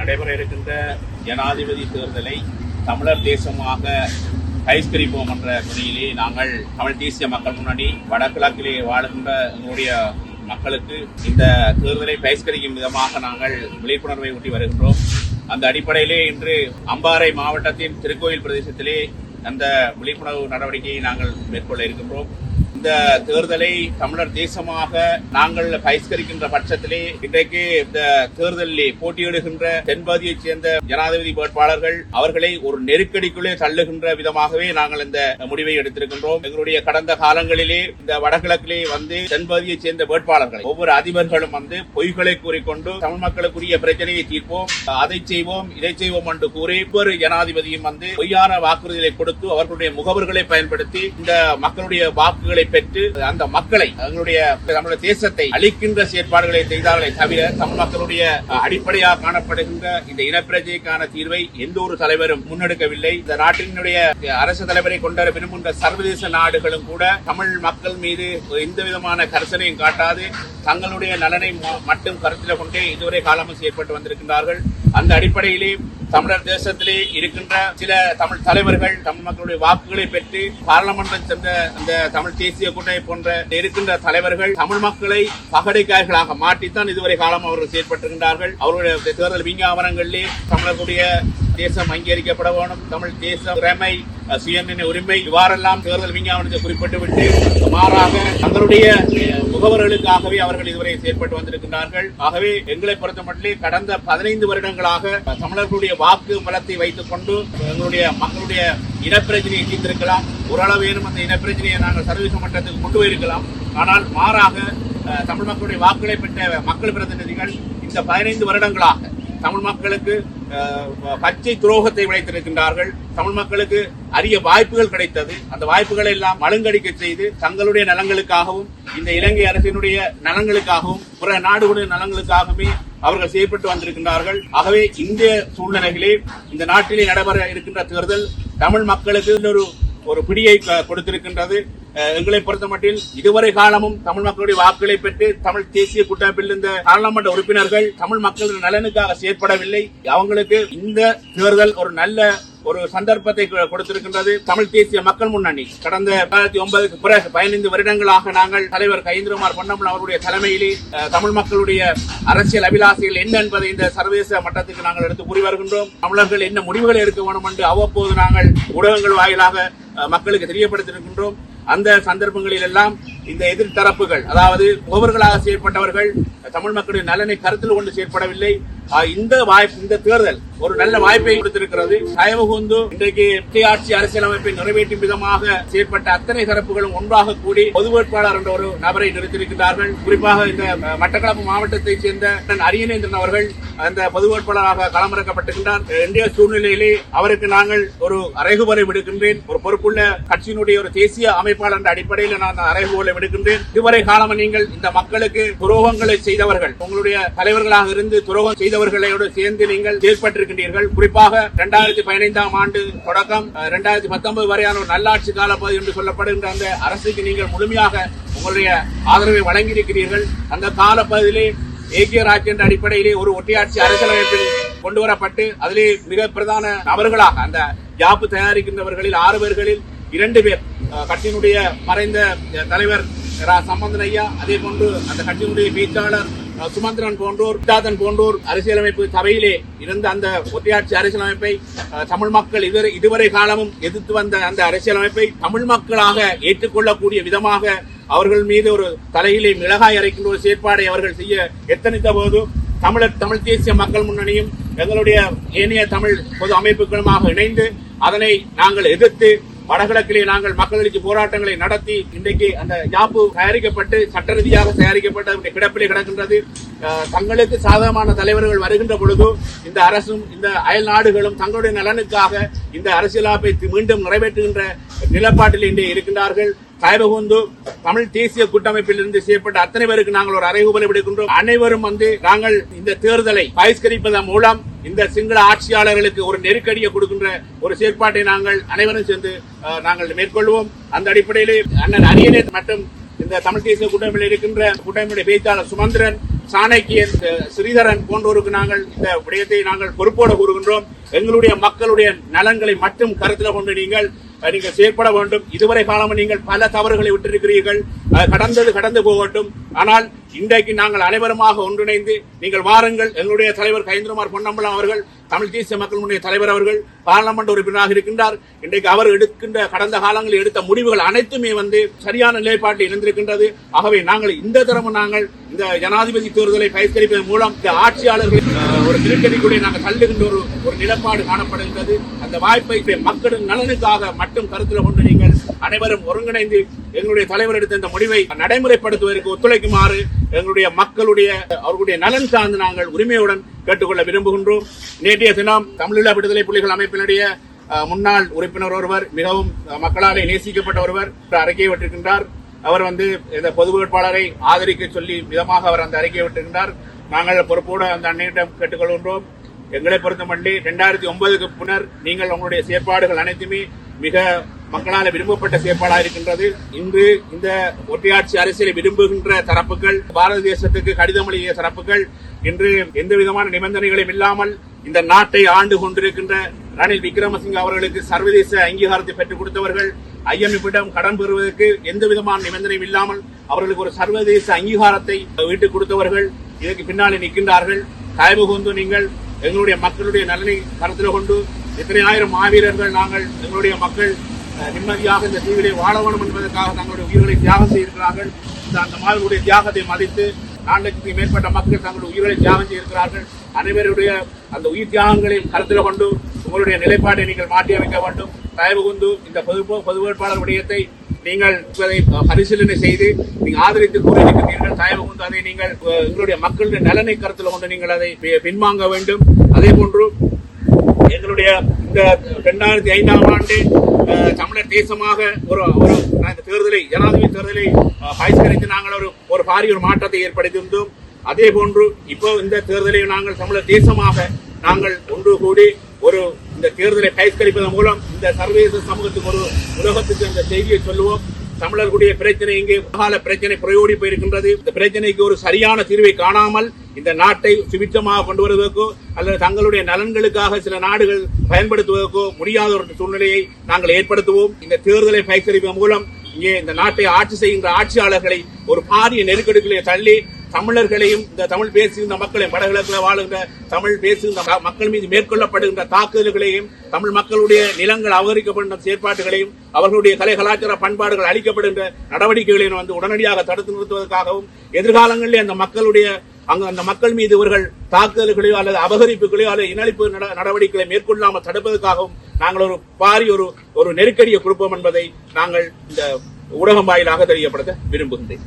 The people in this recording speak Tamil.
நடைபெற இருக்கின்ற ஜனாதிபதி தேர்தலை தமிழர் தேசமாக பகிஷ்கரிப்போம் என்ற துணையிலே நாங்கள் தமிழ் தேசிய மக்கள் முன்னணி வடகிழக்கிலே வாழுகின்ற எங்களுடைய மக்களுக்கு இந்த தேர்தலை பகிஷ்கரிக்கும் விதமாக நாங்கள் விழிப்புணர்வை ஊட்டி வருகின்றோம். அந்த அடிப்படையிலே இன்று அம்பாறை மாவட்டத்தின் திருக்கோயில் பிரதேசத்திலே அந்த விழிப்புணர்வு நடவடிக்கையை நாங்கள் மேற்கொள்ள இருக்கின்றோம். இந்த தேர்தலை தமிழர் தேசமாக நாங்கள் பகிஷ்கரிக்கின்ற பட்சத்திலே இன்றைக்கு இந்த தேர்தலில் போட்டியிடுகின்ற தென்பகுதியைச் சேர்ந்த ஜனாதிபதி வேட்பாளர்கள் அவர்களை ஒரு நெருக்கடிக்குள்ளே தள்ளுகின்ற விதமாகவே நாங்கள் இந்த முடிவை எடுத்திருக்கின்றோம். எங்களுடைய கடந்த காலங்களிலே இந்த வடகிழக்கிலே வந்து தென்பகுதியைச் சேர்ந்த வேட்பாளர்கள் ஒவ்வொரு அதிபர்களும் வந்து பொய்களை கூறிக்கொண்டு தமிழ் மக்களுக்குரிய பிரச்சனையை தீர்ப்போம் அதை செய்வோம் இதை செய்வோம் என்று கூறி ஒவ்வொரு ஜனாதிபதியும் வந்து பொய்யான வாக்குறுதிகளை கொடுத்து அவர்களுடைய முகவர்களை பயன்படுத்தி இந்த மக்களுடைய வாக்குகளை பெற்று அந்த மக்களை அவங்களுடைய நம்முடைய தேசத்தை அழிக்கின்ற செயற்பாடுகளை செய்தார்களே தவிர தமிழ் மக்களுடைய அடிப்படையாக காணப்படுகின்ற இந்த இனப்பிரஜைக்கான தீர்வை எந்த ஒரு தலைவரும் முன்னெடுக்கவில்லை. இந்த நாட்டினுடைய அரசு தலைவரை கொண்டு விரும்புகின்ற சர்வதேச நாடுகளும் கூட தமிழ் மக்கள் மீது எந்த விதமான கரிசனையும் காட்டாது. தங்களுடைய நலனை ம- மட்டும் கருத்தில் கொண்டே இதுவரை காலமும் செயற்பட்டு வந்திருக்கின்றார்கள். அந்த அடிப்படையிலே தமிழர் தேசத்திலே இருக்கின்ற சில தமிழ் தலைவர்கள் தமிழ் மக்களுடைய வாக்குகளை பெற்று பாராளுமன்றம் சென்ற அந்த தமிழ் தேசிய கூட்டணி போன்ற இருக்கின்ற தலைவர்கள் தமிழ் மக்களை பகடைக்காய்களாக மாற்றித்தான் இதுவரை காலம் அவர்கள் செயற்பட்டிருக்கின்றார்கள். அவருடைய தேர்தல் விஞ்ஞாபனங்களிலே தமிழர்களுடைய தேசம் அங்கீகரிக்கப்பட வேணும். தமிழ் தேச திறமை அஹ், உரிமை இவ்வாறெல்லாம் தேர்தல் விஞ்ஞாபனத்தை குறிப்பிட்டுவிட்டு மாறாக தங்களுடைய முகவர்களுக்காகவே அவர்கள் இதுவரை செயற்பட்டு வந்திருக்கின்றார்கள். ஆகவே எங்களை பொறுத்தமட்டிலே கடந்த பதினைந்து வருடங்களாக தமிழர்களுடைய வாக்கு பலத்தை வைத்துக் கொண்டு எங்களுடைய மக்களுடைய இனப்பிரச்சனையை தீர்த்திருக்கலாம். ஓரளவேனும் அந்த இனப்பிரச்சனையை நாங்கள் சர்வதேச மட்டத்துக்கு கொண்டு போயிருக்கலாம். ஆனால் மாறாக தமிழ் மக்களுடைய வாக்குகளை பெற்ற மக்கள் பிரதிநிதிகள் இந்த பதினைந்து வருடங்களாக தமிழ் மக்களுக்கு பச்சை துரோகத்தை விளைத்திருக்கின்றார்கள் தமிழ் மக்களுக்கு அரிய வாய்ப்புகள் கிடைத்தது. அந்த வாய்ப்புகளை எல்லாம் மழுங்கடிக்க செய்து தங்களுடைய நலங்களுக்காகவும் இந்த இலங்கை அரசினுடைய நலங்களுக்காகவும் பிற நாடுகளுடைய நலங்களுக்காகவுமே அவர்கள் செயல்பட்டு வந்திருக்கின்றார்கள். ஆகவே இந்த சூழ்நிலைகளே இந்த நாட்டிலே நடைபெற இருக்கின்ற தேர்தல் தமிழ் மக்களுக்கு ஒரு ஒரு பிடியை க- கொடுத்திருக்கின்றது. எங்களை பொறுத்த மட்டில் இதுவரை காலமும் தமிழ் மக்களுடைய வாக்குகளை பெற்று தமிழ் தேசிய கூட்டமைப்பில் இருந்த பாராளுமன்ற உறுப்பினர்கள் தமிழ் மக்களின் நலனுக்காக செயற்படவில்லை. அவங்களுக்கு இந்த தேர்தல் ஒரு நல்ல ஒரு சந்தர்ப்பத்தை கொ- கொடுத்திருக்கின்றது. தமிழ் தேசிய மக்கள் முன்னணி. கடந்த ரெண்டாயிரத்தி ஒன்பதுக்கு பிறகு பதினைந்து வருடங்களாக நாங்கள் தலைவர் கைந்திரமார் பொன்னம்பலம் அவருடைய தலைமையிலே தமிழ் மக்களுடைய அரசியல் அபிலாசைகள் என்ன என்பதை இந்த சர்வதேச மட்டத்துக்கு நாங்கள் எடுத்து கூறி வருகின்றோம். தமிழர்கள் என்ன முடிவுகளை எடுக்க வேண்டும் என்று அவ்வப்போது நாங்கள் ஊடகங்கள் வாயிலாக மக்களுக்கு தெரியப்படுத்தியிருக்கின்றோம். அந்த சந்தர்ப்பங்களில் எல்லாம் இந்த எதிர்த்தரப்புகள் அதாவது முகவர்களாக செயற்பட்டவர்கள் தமிழ் மக்களுடைய நலனை கருத்தில் கொண்டு செயற்படவில்லை. இந்த வாய்ப்பு இந்த தேர்தல் ஒரு நல்ல வாய்ப்பை கொடுத்திருக்கிறது. தயவு இன்றைக்கு ஒற்றையாட்சி அரசியலமைப்பை நிறைவேற்றும் விதமாக செயற்பட்ட அத்தனை தரப்புகளும் ஒன்றாக கூடி பொது வேட்பாளர் என்ற ஒரு நபரை நிறுத்தியிருக்கிறார்கள். குறிப்பாக இந்த மட்டக்களப்பு மாவட்டத்தைச் சேர்ந்த அண்ணன் அரியநேந்திரன் அவர்கள் அந்த பொது வேட்பாளராக களமிறக்கப்பட்டிருக்கின்றார் இன்றைய சூழ்நிலையிலே அவருக்கு நாங்கள் ஒரு அறைகுவலை விடுக்கின்றேன். ஒரு பொறுப்புள்ள கட்சியினுடைய ஒரு தேசிய அமைப்பாளர் என்ற அடிப்படையில் நான் அறைகுவலை விடுக்கின்றேன். இதுவரை காலம் நீங்கள் இந்த மக்களுக்கு துரோகங்களை செய்தவர்கள் உங்களுடைய தலைவர்களாக இருந்து துரோகம் செய்தவர்களோடு சேர்ந்து நீங்கள் செயல்பட்டிருக்கின்றீர்கள். குறிப்பாக இரண்டாயிரத்தி பதினைந்தாம் ஆண்டு தொடக்கம் இரண்டாயிரத்தி பத்தொன்பது வரையான ஒரு நல்லாட்சி காலப்பகுதி என்று சொல்லப்படுகின்ற அந்த அரசுக்கு நீங்கள் முழுமையாக உங்களுடைய ஆதரவை வழங்கியிருக்கிறீர்கள். அந்த காலப்பகுதியிலே ஏகிய ராஜ்யன்ற அடிப்படையிலே ஒரு ஒற்றையாட்சி அரசியலமைப்பில் கொண்டு வரப்பட்டு அதிலே மிக பிரதான நபர்களாக அந்த யாப்பு தயாரிக்கின்றவர்களில் ஆறு பேர்களில் இரண்டு பேர் கட்சியினுடைய மறைந்த தலைவர் ரா சம்பந்தன் ஐயா அதே போன்று அந்த கட்சியினுடைய பேச்சாளர் சுமந்திரன் போன்றோர் வித்தாதன் போன்றோர் அரசியலமைப்பு சபையிலே இருந்த அந்த ஒற்றையாட்சி அரசியலமைப்பை தமிழ் மக்கள் இதுவரை இதுவரை காலமும் எதிர்த்து வந்த அந்த அரசியலமைப்பை தமிழ் மக்களாக ஏற்றுக்கொள்ளக்கூடிய விதமாக அவர்கள் மீது ஒரு தலையிலே மிளகாய் அரைக்கின்ற ஒரு செயற்பாடை அவர்கள் செய்ய எத்தனித்த போது தமிழர் தமிழ் தேசிய மக்கள் முன்னணியும் எங்களுடைய ஏனைய தமிழ் பொது அமைப்புகளுமாக இணைந்து அதனை நாங்கள் எதிர்த்து வடகிழக்கிலே நாங்கள் மக்கள் எழுச்சி போராட்டங்களை நடத்தி இன்றைக்கு அந்த யாப்பு தயாரிக்கப்பட்டு சட்ட ரீதியாக தயாரிக்கப்பட்டு கிடப்பிலே கிடக்கின்றது. தங்களுக்கு சாதகமான தலைவர்கள் வருகின்ற பொழுது இந்த அரசும் இந்த அயல் நாடுகளும் தங்களுடைய நலனுக்காக இந்த அரசியலாப்பை மீண்டும் நிறைவேற்றுகின்ற நிலப்பாட்டில் இன்றைய இருக்கின்றார்கள். சாய்பகுந்து தமிழ் தேசிய கூட்டமைப்பில் இருந்து செய்யப்பட்ட அத்தனை பேருக்கு நாங்கள் ஒரு அறைகூபலை விடுக்கின்றோம். அனைவரும் வந்து நாங்கள் இந்த தேர்தலை பகிஷ்கரிப்பதன் மூலம் இந்த சிங்கள ஆட்சியாளர்களுக்கு ஒரு நெருக்கடியை கொடுக்கின்ற ஒரு செயற்பாட்டை நாங்கள் அனைவரும் சேர்ந்து நாங்கள் மேற்கொள்வோம். அந்த அடிப்படையிலே அண்ணன் அரியணை மற்றும் இந்த தமிழ் தேசிய கூட்டமைப்பில் இருக்கின்ற கூட்டமைப்புடைய பேச்சாளர் சுமந்திரன் சாணக்கியன் ஸ்ரீதரன் போன்றோருக்கு நாங்கள் இந்த விடயத்தை நாங்கள் பொறுப்போடு கூறுகின்றோம். எங்களுடைய மக்களுடைய நலன்களை மட்டும் கருத்தில் கொண்டு நீங்கள் நீங்கள் செயற்பட வேண்டும். இதுவரை காலம் நீங்கள் பல தவறுகளை விட்டிருக்கிறீர்கள். கடந்தது கடந்து போகட்டும் ஆனால் இன்றைக்கு நாங்கள் அனைவருமாக ஒன்றிணைந்து நீங்கள் வாருங்கள். எங்களுடைய தலைவர் கைந்திரமார் பொன்னம்பலம் அவர்கள் தமிழ் தேசிய மக்களுடைய தலைவர் அவர்கள் பாராளுமன்ற உறுப்பினராக இருக்கின்றார். இன்றைக்கு அவர் எடுக்கின்ற கடந்த காலங்களில் எடுத்த முடிவுகள் அனைத்துமே வந்து சரியான நிலைப்பாட்டில் இருந்திருக்கின்றது ஆகவே நாங்கள் இந்த தரமும் நாங்கள் இந்த ஜனாதிபதி தேர்தலை பயிர்கரிப்பதன் மூலம் ஆட்சியாளர்கள் அஹ், ஒரு திருக்கடிக்குள்ளே நாங்கள் தள்ளுகின்ற ஒரு ஒரு நிலப்பாடு காணப்படுகின்றது. அந்த வாய்ப்பை மக்களின் நலனுக்காக மட்டும் கருத்தில் கொண்டு நீங்கள் அனைவரும் ஒருங்கிணைந்து எங்களுடைய தலைவர் எடுத்த இந்த முடிவை நடைமுறைப்படுத்துவதற்கு ஒத்துழைக்குமாறு எங்களுடைய மக்களுடைய அவர்களுடைய நலன் சார்ந்து நாங்கள் உரிமையுடன் கேட்டுக்கொள்ள விரும்புகின்றோம். நேற்றைய தினம் தமிழீழ விடுதலை புலிகள் அமைப்பினுடைய முன்னாள் உறுப்பினர் ஒருவர் மிகவும் மக்களாலே நேசிக்கப்பட்ட ஒருவர் ஒரு அறிக்கையை விட்டிருக்கின்றார். அவர் வந்து இந்த பொது வேட்பாளரை ஆதரிக்க சொல்லி விதமாக அவர் அந்த அறிக்கையை விட்டிருக்கின்றார். நாங்கள் பொறுப்போடு அந்த அன்னையிடம் கேட்டுக்கொள்கின்றோம். எங்களை பொறுத்தமட்டி ரெண்டாயிரத்தி ஒன்பதுக்கு பின்னர் நீங்கள் உங்களுடைய செயற்பாடுகள் அனைத்துமே மிக மக்களால் விரும்பப்பட்ட செயற்பாடாக இருக்கின்றது. இன்று இந்த ஒற்றையாட்சி அரசியலை விரும்புகின்ற தரப்புகள் பாரத தேசத்துக்கு கடிதம் எழுதிய தரப்புகள் இன்று எந்த விதமான நிபந்தனைகளும் இல்லாமல் இந்த நாட்டை ஆண்டு கொண்டிருக்கின்ற ரணில் விக்ரமசிங்க அவர்களுக்கு சர்வதேச அங்கீகாரத்தை பெற்றுக் கொடுத்தவர்கள் ஐஎம்எஃபிடம் கடன் பெறுவதற்கு எந்த விதமான நிபந்தனையும் இல்லாமல் அவர்களுக்கு ஒரு சர்வதேச அங்கீகாரத்தை வீட்டுக் கொடுத்தவர்கள் இதற்கு பின்னாலே நிற்கின்றார்கள். தயவு நீங்கள் எங்களுடைய மக்களுடைய நலனை கருத்தில் கொண்டு எத்தனை ஆயிரம் மாவீரர்கள் நாங்கள் எங்களுடைய மக்கள் நிம்மதியாக இந்த தீவிலே வாழ வேண்டும் என்பதற்காக தங்களுடைய உயிர்களை தியாகம் செய்திருக்கிறார்கள். இந்த அந்த மாவீரர்களுடைய தியாகத்தை மதித்து நான்கு லட்சத்துக்கு மேற்பட்ட மக்கள் தங்களுடைய உயிர்களை தியாகம் செய்திருக்கிறார்கள். அனைவருடைய அந்த உயிர் தியாகங்களையும் கருத்தில் கொண்டு உங்களுடைய நிலைப்பாட்டை நீங்கள் மாற்றி அமைக்க வேண்டும். தயவு கொண்டு இந்த பொது பொது வேட்பாளர் விடயத்தை நீங்கள் அதை பரிசீலனை செய்து நீங்கள் ஆதரித்து கூறியிருக்கிறீர்கள். தயவு கொண்டு அதை நீங்கள் எங்களுடைய மக்களுடைய நலனை கருத்தில் கொண்டு நீங்கள் அதை பின்வாங்க வேண்டும். அதே போன்று எங்களுடைய இந்த இரண்டாயிரத்தி ஐந்தாம் ஆண்டு தமிழர் தேசமாக ஒரு ஒரு இந்த தேர்தலை ஜனாதிபதி தேர்தலை அஹ், பகிஷ்கரித்து நாங்கள் ஒரு ஒரு பாரிய ஒரு மாற்றத்தை ஏற்படுத்தியிருந்தோம். அதே போன்று இப்போ இந்த தேர்தலை நாங்கள் தமிழர் தேசமாக நாங்கள் ஒன்று கூடி ஒரு இந்த தேர்தலை பகிஷ்கரிப்பதன் மூலம் இந்த சர்வதேச சமூகத்துக்கு ஒரு உலகத்துக்கு இந்த செய்தியை சொல்லுவோம். தமிழர்களுடைய பிரச்சனை இங்கே கால பிரச்சனை புறையோடி போயிருக்கின்றது. இந்த பிரச்சனைக்கு ஒரு சரியான தீர்வை காணாமல் இந்த நாட்டை சுபிட்சமாக கொண்டு வருவதற்கோ அல்லது தங்களுடைய நலன்களுக்காக சில நாடுகள் பயன்படுத்துவதற்கோ முடியாத ஒரு சூழ்நிலையை நாங்கள் ஏற்படுத்துவோம். இந்த தேர்தலை பயிற்சிப்பதன் மூலம் இங்கே இந்த நாட்டை ஆட்சி செய்கின்ற ஆட்சியாளர்களை ஒரு பாரிய நெருக்கடிகளை தள்ளி தமிழர்களையும் இந்த தமிழ் பேசுகின்ற மக்களையும் வடகிழக்கில் வாழுகின்ற தமிழ் பேசுகின்ற மக்கள் மீது மேற்கொள்ளப்படுகின்ற தாக்குதல்களையும் தமிழ் மக்களுடைய நிலங்கள் அபகரிக்கப்படுகின்ற செயற்பாடுகளையும் அவர்களுடைய கலை கலாச்சார பண்பாடுகள் அளிக்கப்படுகின்ற நடவடிக்கைகளையும் வந்து உடனடியாக தடுத்து நிறுத்துவதற்காகவும் எதிர்காலங்களில் அந்த மக்களுடைய அங்கு அந்த மக்கள் மீது இவர்கள் தாக்குதல்களையோ அல்லது அபகரிப்புகளையோ அல்லது இனழிப்பு நட- நடவடிக்கைகளை மேற்கொள்ளாமல் தடுப்பதற்காகவும் நாங்கள் ஒரு பாரி ஒரு ஒரு நெருக்கடியை கொடுப்போம் என்பதை நாங்கள் இந்த ஊடகம் வாயிலாக தெரியப்படுத்த விரும்புகின்றேன்.